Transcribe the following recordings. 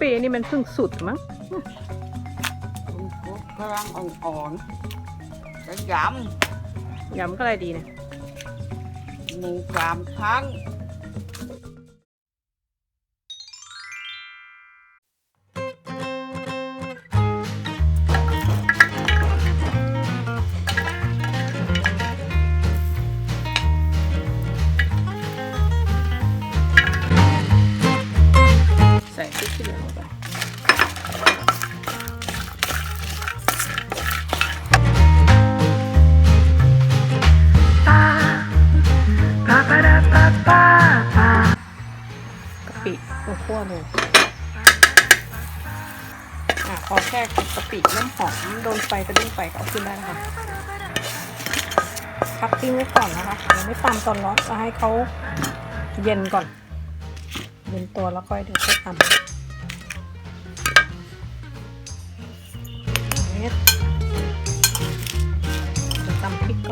ปีนี่มันเพิ่งสุดมั้งคุณครูกำลังอ่อนๆจะยยำก็อะไรดีเนี่ยำหมูสามชั้น กะปิลงคั่วเลยอะพอแค่กะปิเริ่มหอมโดนไฟกระดุ้งไปก็เอาขึ้นได้แล้วค่ะพักทิ้งไว้ก่อนนะคะยังไม่ตามตอนร้อนก็ให้เขาเย็นก่อน เย็นตัวแล้วค่อยเดี๋ยวค่อยทำเม็ ดจะ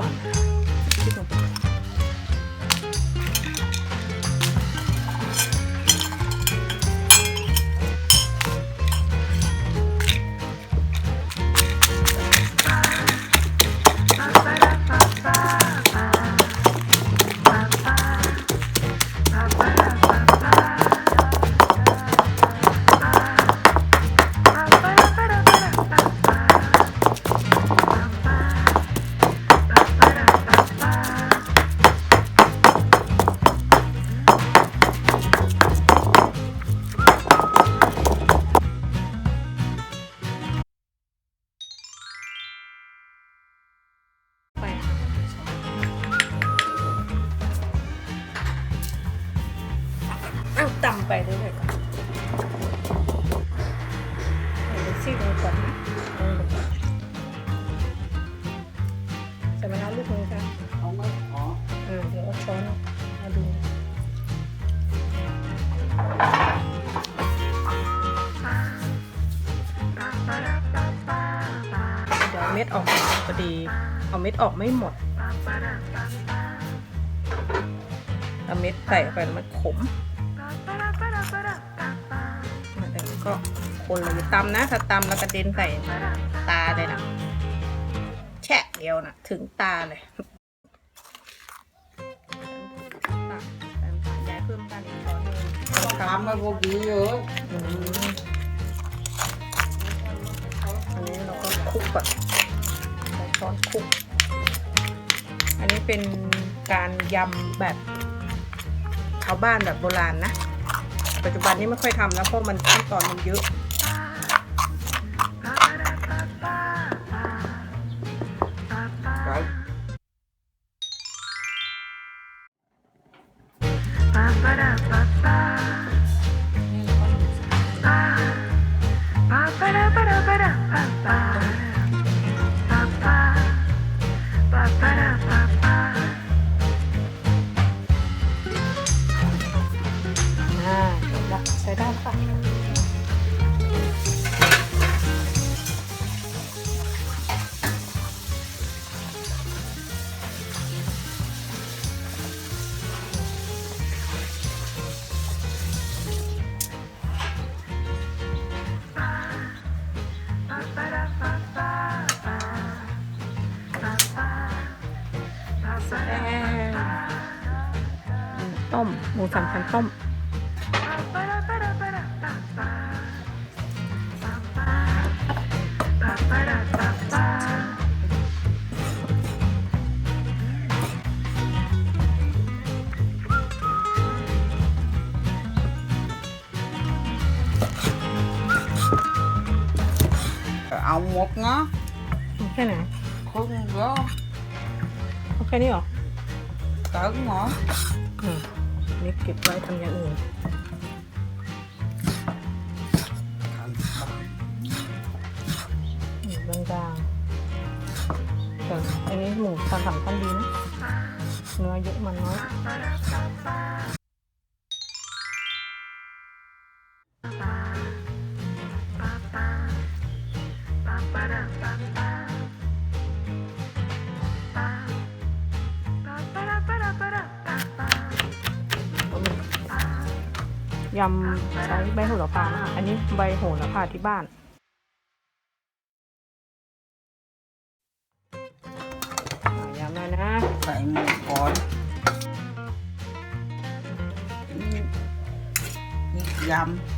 ไปเรื่อยๆก่อนเอาดูซี่ลงก่อนนะลงก่อนใส่มะนาวลูกนึงค่ะเอาไหม่ขอเดี๋ยวเอาช้อนมาดูเดี๋ยวเม็ดออกพอดี เอาเม็ดออกไม่หมดเอาเม็ดใส่ไปแล้วมันขม ก็คนเลยตำนะ ถ้าตำแล้วกระเด็นใส่ตาเลยนะแฉะเดียวนะถึงตาเลยตักใส่น้ำตาลยายเพิ่มตาลอีกช้อนหนึงทำมาพอดีเลยอืมอันนี้เราก็คลุกก่อนใช้ช้อนคลุก อันนี้เป็นการยำแบบชาวบ้านแบบโบราณนะ ปัจจุบันนี้ไม่ค่อยทำแล้วเพราะมันขั้นตอนมันเยอะใส่อ่า มหมูสามชั้นต้มเอาหมดนะเอาแค่ไหนครึ่งเดียวเอาแค่นี้เหรอเติมหมออืม นี่เก็บไว้ทำอย่างอื่นบางๆแต่อันนี้หมูสามสามชั้นดีนะเนื้อเยอะมันน้อย ยำใช้ใบโหระพานะคะอันนี้ใบโหระพาที่บ้านอ่ายำแล้วนะ ใส่หมูก่อนนี่ยำ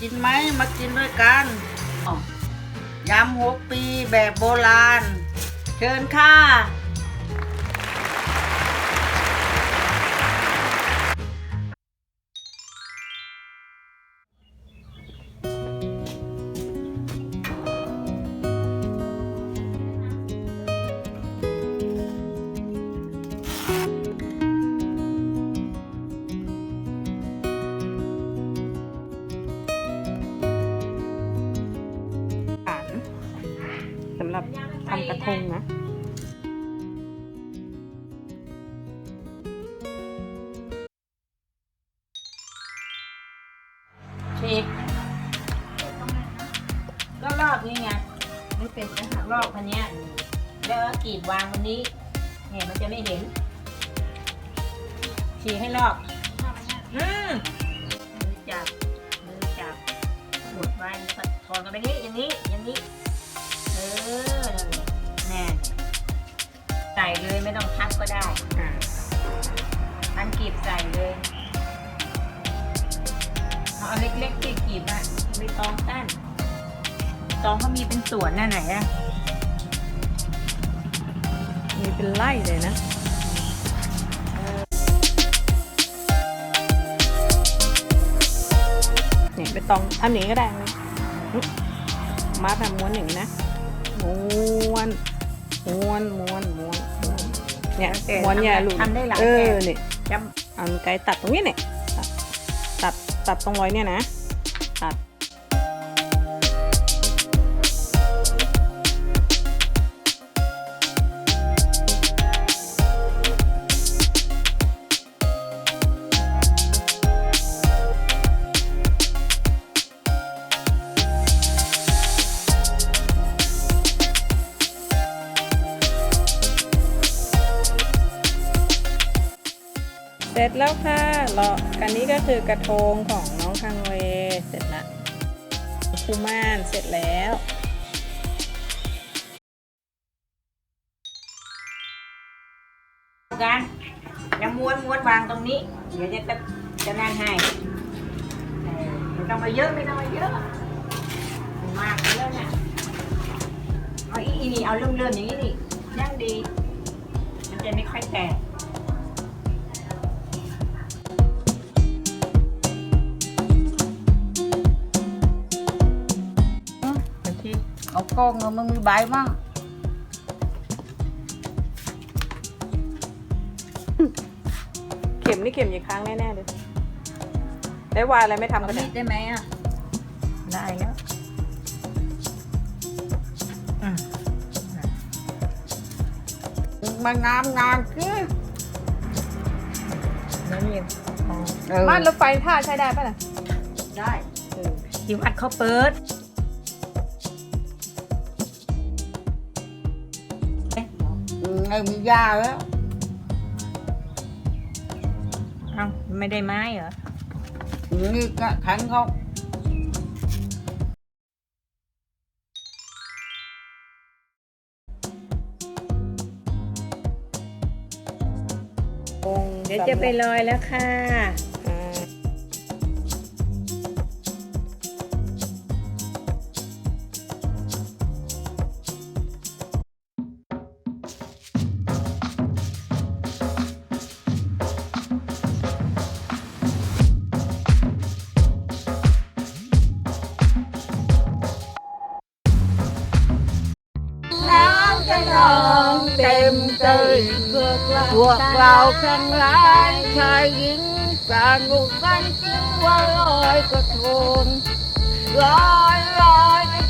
กินไหมมากินด้วยกันอ้าวยำหัวปีแบบโบราณ เชิญค่ะ อกนี่ไงไม่เป็นนะหักลอกพันเนี้ยแล้วก็กรีดวางวันนี้ เนี่ยมันจะไม่เห็น ฉีกให้ลอก อืมมือจับ มือจับกดไว้แล้วก็ถอนกันไปนี้อย่างนี้ อย่างนี้ เออนั่นแหละแน่ใส่เลยไม่ต้องทับก็ได้อ่าทันกรีบใส่เลยเอาอันเล็กๆที่กรีบอะไม่ตองสั้น ตองเขามีเป็นสวนน้าไหนอะมีเป็นไล่เลยนะเนี่ยไปตองทำอย่างนี้ก็ได้นะมาแบบม้วนอย่างนี้นะม้วนม้วนม้วนม้วนม้วนเนี่ยม้วนเนี่ยหลุดทำได้หลายเออเนี่ยจเอาไกลตัดตรงนี้เนี่ยตัดตัดตัดตรงรอยเนี่ยนะ ตัด ร็จแล้วค่ะรอกันนี้ก็คือกระทงของน้องคังเวเสร็จละคูม่านเสร็จแล้วกันแล้วม้วนม้วนวางตรงนี้ เดี๋ยวจะจะจะนั่นให้ไม่ต้องมาเยอะไม่ต้องมาเยอะมากไปแล้วเนี่ยเอาอีอีนี่เอาเริ่มเริ่มๆอย่างนี้นี่ยังดี มันจะไม่ค่อยแตก กล้องเอามันมีใบมั่งเข็มนี่เข็มอีกครั้งแน่ๆเลยได้วายอะไรไม่ทำเอากันมีเนี่ยดได้ไหมอะได้แล้วอืมมางามงามคือแล้วนี่อ๋อเออม่านรถไฟท่าใช้ได้ป่ะน่ะได้เออที่วัดเขาเปิด อืมไอ้มียาแล้วเอ้าไม่ได้ไม้เหรอ นี่ก็แข็งเขาองค์เดี๋ยวจะไปลอยแล้วค่ะ ต็มใจพวกเราทั้งหลายชายหญิงสนุกกันจึงว่าลอยกระทงลอยลอยกระท